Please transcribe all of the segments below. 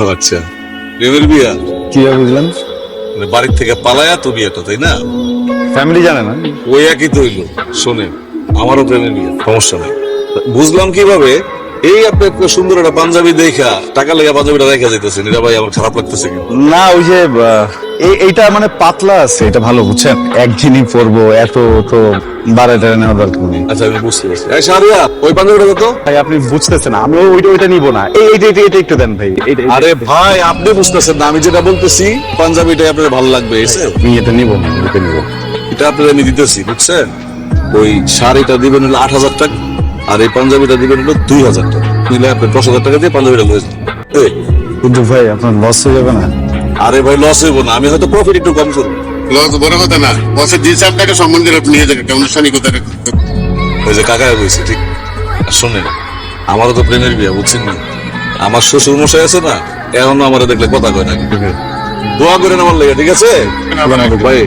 আচ্ছা। প্রেমের বিয়া? কীভাবে বুঝলেন মানে বাড়ির থেকে পালায়া তো বিয়েটা তাই না? ফ্যামিলি জানে না। ওই একই তো হইল। শোনে আমারও প্রেমের বিয়ে সমস্যা নেই। বুঝলাম কীভাবে? এই আপনি একটা সুন্দর একটা পাঞ্জাবি দেখা টাকা লেগে পাঞ্জাবিটা দেখা যাইতেছেন। এটা ভাই আমার খারাপ লাগতেছে না ওই যে এইটা মানে পাতলা আছে এটা ভালো বুঝছেন? একদিনই পরবো এত তো বারে টারে নেওয়ার দরকার নেই। আচ্ছা আমি বুঝতে পারছি। এই সারিয়া ওই পাঞ্জাবিটা কত ভাই আপনি বুঝতেছেন আমি ওইটা ওইটা নিবো না। এই এইটা এইটা- এটা একটু দেন ভাই। আরে ভাই আপনি বুঝতেছেন না আমি যেটা বলতেছি পাঞ্জাবিটাই আপনার ভালো লাগবে এসে আমি এটা নিবো না এটা নিবো। এটা আপনার আমি দিতেছি বুঝছেন? ওই শাড়িটা দিবেন হলো আট হাজার টাকা আর এই পাঞ্জাবিটা দিবেন হলো দুই হাজার টাকা। নিলে আপনি দশ হাজার টাকা দিয়ে পাঞ্জাবিটা লয়ে যান। এই, কিন্তু ভাই আপনার লস হয়ে যাবে না। আরে ভাই লস হইব না। আমি হয়তো প্রফিট একটু কম করব। লস বড় কথা না। বসের যে আপনাকে সম্মান আপনি নিয়ে যাবেন একটা আনুষ্ঠানিকতা ওই যে কাকা বলছে ঠিক? আর শোনেন আমারও তো প্রেমের বিয়ে বুঝছেন না? আমার শ্বশুর মশাই আছে না এখনও আমার দেখলে কথা কয় নাকি? দোয়া করেন আমার লেগে ঠিক আছে? ভাই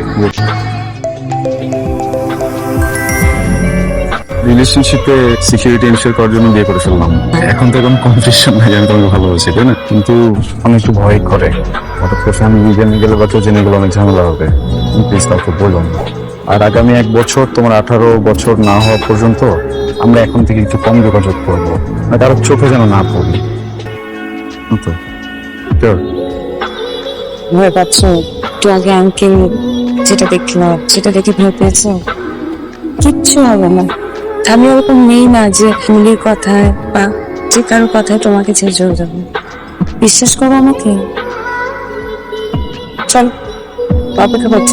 রিলেশনশিপে সিকিউরিটি এনশিওর করার জন্য বিয়ে করে ফেললাম এখন তো এখন কনফিউশন নাই আমি তোমাকে ভালোবাসি তাই না? কিন্তু অনেক একটু ভয় করে। হঠাৎ করে ফ্যামিলি জেনে গেলে বা কেউ জেনে গেলে অনেক ঝামেলা হবে। প্লিজ কাউকে বললাম না। আর আগামী এক বছর, তোমার আঠারো বছর না হওয়া পর্যন্ত আমরা এখন থেকে একটু কম যোগাযোগ করব। না কারোর চোখে যেন না পড়ি। ভয় পাচ্ছ। আগে আঙ্কেল যেটা দেখলাম, সেটা দেখে ভয় পেয়েছ। কিচ্ছু হবে না। আমি ওরকম নেই না যে মুলির কথায় বা যে কারও কথায় তোমাকে ছেড়ে চলে যাব। বিশ্বাস করো আমাকে? চল অপেক্ষা করছ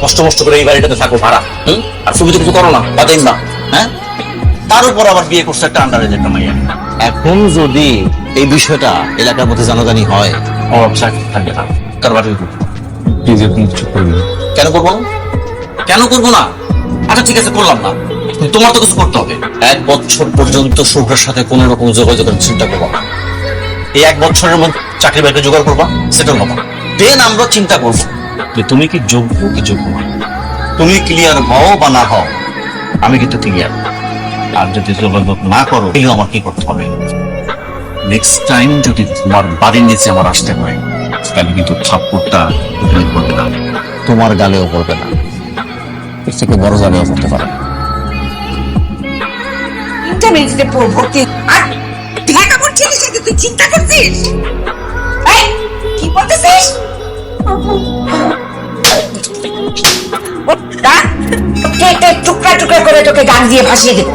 কষ্ট মষ্ট করে এই বাড়িটাতে থাকো ভাড়া। হুম? আর তুমি তো কিছু করো না বাদেন না। হ্যাঁ? তার উপর আবার বিয়ে করছে একটা আন্ডারেজ একটা মাইয়া। এখন যদি এই বিষয়টা এলাকার মধ্যে জানাজানি হয় আমার থাকবে না। প্লিজ আপনি কিছু করবেন কেন করব? না কেন করব না? আচ্ছা ঠিক আছে করলাম না। কিন্তু তোমার তো কিছু করতে হবে। এক বছর পর্যন্ত শুভ্রের সাথে কোনো রকম যোগাযোগের চিন্তা করব না। এই এক বছরের মধ্যে চাকরি বাকরি জোগাড় করবা সেটেল হবা দেন আমরা চিন্তা করব। যে তুমি কি যোগ্য কি যোগ্য না? তুমি ক্লিয়ার হও বা না হও, আমি কিন্তু ক্লিয়ার আর যদি যোগাযোগ না করো, তাহলে আমার কি করতে হবে? নেক্সট টাইম যদি তোমার বাড়ির নিচে আমার আসতে হয়, তাহলে কিন্তু থাপ্পড়টা তুমি করবে না। তোমার গালেও পড়বে না। এর থেকে বড় গালেও পড়তে পারে ইন্টারমিডিয়েটে পড় ভর্তি আর দেখা করছিস তুই চিন্তা করছিস? কি বলতেছিস? টুকরা টুকরা করে তোকে গান দিয়ে ভাসিয়ে দেবো।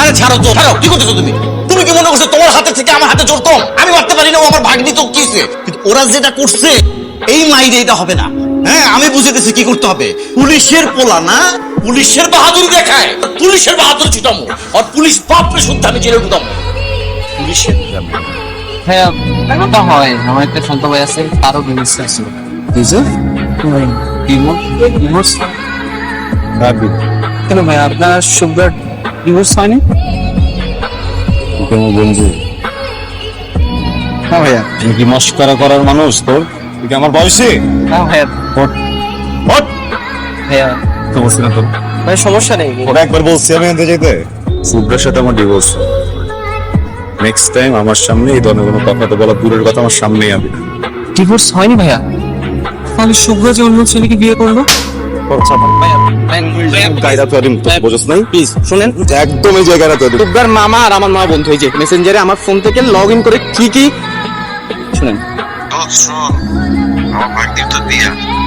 আরে ছাড়ো তো ছাড়ো কি করতেছো তুমি? তুমি কি মনে করছ তোমার হাতে থেকে আমার হাতে জোর কম? আমি মারতে পারি না ও আমার ভাগ্নি তো কি কিন্তু ওরা যেটা করছে এই মাইরে এটা হবে না। হ্যাঁ আমি বুঝে গেছি কি করতে হবে। পুলিশের পোলা না পুলিশের বাহাদুরি দেখায়। পুলিশের বাহাদুরি ছুটামো আর পুলিশ বাপরে শুদ্ধ আমি জেলে ঢুকামো পুলিশের হ্যাঁ তো হয়। আমার একটা সন্ত ভাই আছে তারও ডিভোর্স আছে ডিভোর্স কেন ভাই? আপনার সুগার ডিভোর্স হয়নি? তোমার বন্ধু? হ্যাঁ ভাইয়া। তুমি কি মস্করা করার মানুষ তোর তুই কি আমার বয়সে? হ্যাঁ ভাইয়া। ওঠ। ভাইয়া। তো বলছি না তোর ভাই সমস্যা নেই। ওরা একবার বলছি আমি আনতে যেতে। সুব্রার সাথে আমার ডিভোর্স নেক্সট টাইম আমার সামনে এই ধরনের কোনো কথা তো বলা দূরের কথা আমার সামনেই আবি না ডিভোর্স হয়নি ভাইয়া? তাহলে শুভ্র যে অন্য ছেলেকে বিয়ে করল? হ্যাঁ। আমার ফোন থেকে লগ ইন করে কি কি শুনেন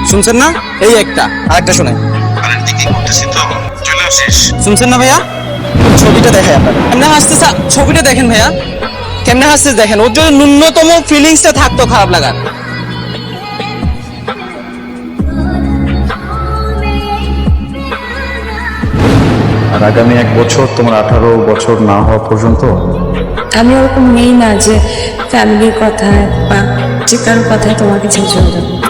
শুনছেন না এই একটা আরেকটা শুনেন শুনছেন না ভাইয়া ছবিটা দেখে আপনার কেমনে হাসতেছে ছবিটা দেখেন ভাইয়া কেমনে হাসতে দেখেন ওর জন্য ন্যূনতম ফিলিংসটা থাকতো খারাপ লাগার আর আগামী এক বছর তোমার আঠারো বছর না হওয়া পর্যন্ত? আমি ওরকম নেই না যে ফ্যামিলির কথায় বা যে কারোর কথায় তোমাকে ছেড়ে চলে যাব।